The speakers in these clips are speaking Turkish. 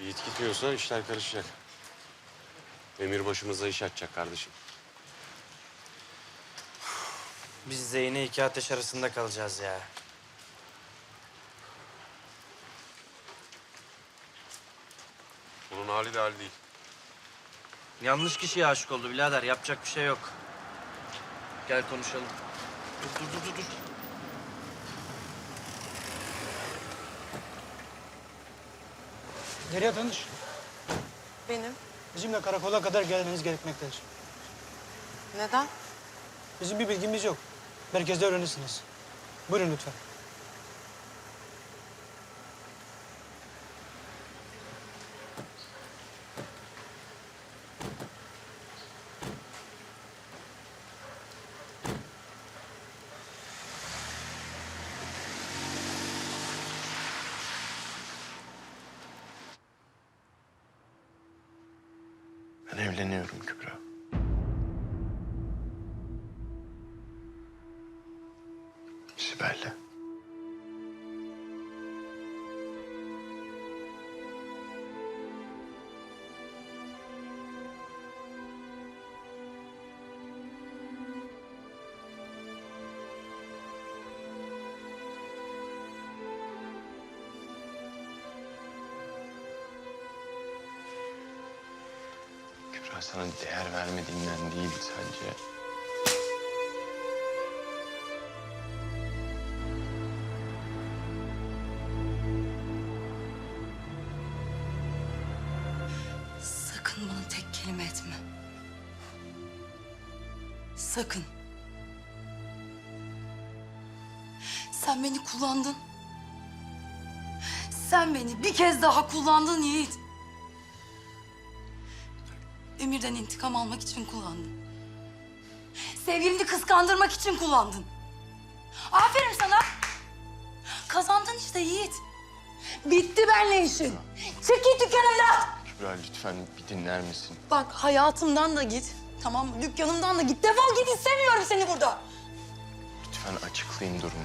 Yiğit gitmiyorsa işler karışacak. Emir başımıza iş açacak kardeşim. Biz de yine iki ateş arasında kalacağız ya. Bunun hali de hali değil. Yanlış kişiye aşık oldu birader. Yapacak bir şey yok. Gel konuşalım. Dur dur dur dur. Derya tanış. Benim. Bizimle karakola kadar gelmeniz gerekmektedir. Neden? Bizim bir bilgimiz yok. Merkezde öğrenirsiniz. Buyurun lütfen. Ben evleniyorum Kübra. Sibel'le. Kübra sana değer vermediğimden değil sadece. Sakın bana tek kelime etme. Sakın. Sen beni kullandın. Sen beni bir kez daha kullandın Yiğit. Emir'den intikam almak için kullandın. Sevgilini kıskandırmak için kullandın. Aferin sana. Kazandın işte Yiğit. Bitti benle işin. Çık git dükkanımdan. Kübra lütfen bir dinler misin? Bak hayatımdan da git. Tamam mı? Dükkanımdan da git. Defol git istemiyorum seni burada. Lütfen açıklayın durumu.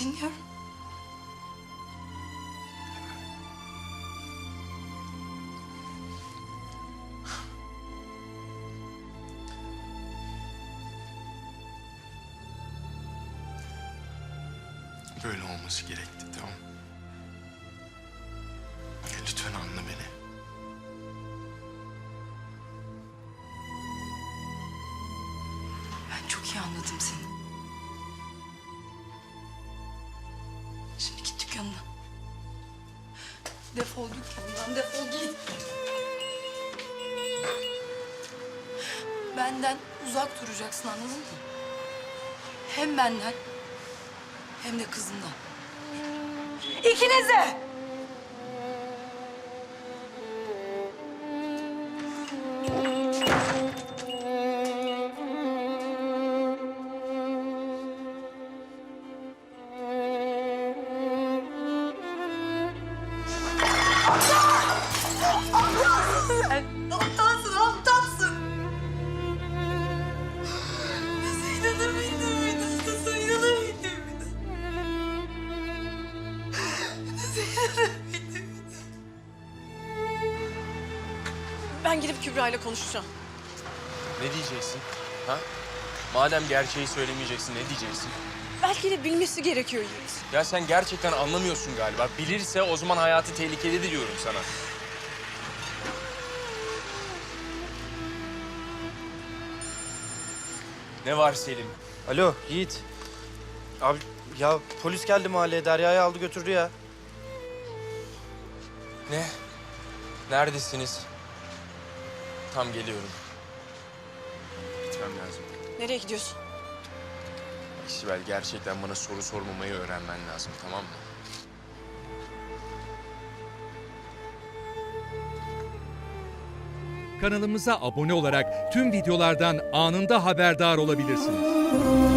Dinliyorum. Böyle olması gerekti tamam lütfen anla beni. Ben çok iyi anladım seni. Şimdi git dükkanına. Defol dükkanından, defol git. Benden uzak duracaksın anladın mı? Hem benden hem de kızından. İkiniz de! Sen Ben gidip Kübra ile konuşacağım. Ne diyeceksin? Ha? Madem gerçeği söylemeyeceksin ne diyeceksin? Belki de bilmesi gerekiyor Yiğit. Ya sen gerçekten anlamıyorsun galiba. Bilirse o zaman hayatı tehlikede diyorum sana. Ne var Selim? Alo Yiğit. Abi ya polis geldi mahalleye. Derya'yı aldı götürdü ya. Ne? Neredesiniz? Tam geliyorum. Gitmem lazım. Nereye gidiyorsun? Bak Sibel gerçekten bana soru sormamayı öğrenmen lazım tamam mı? Kanalımıza abone olarak tüm videolardan anında haberdar olabilirsiniz.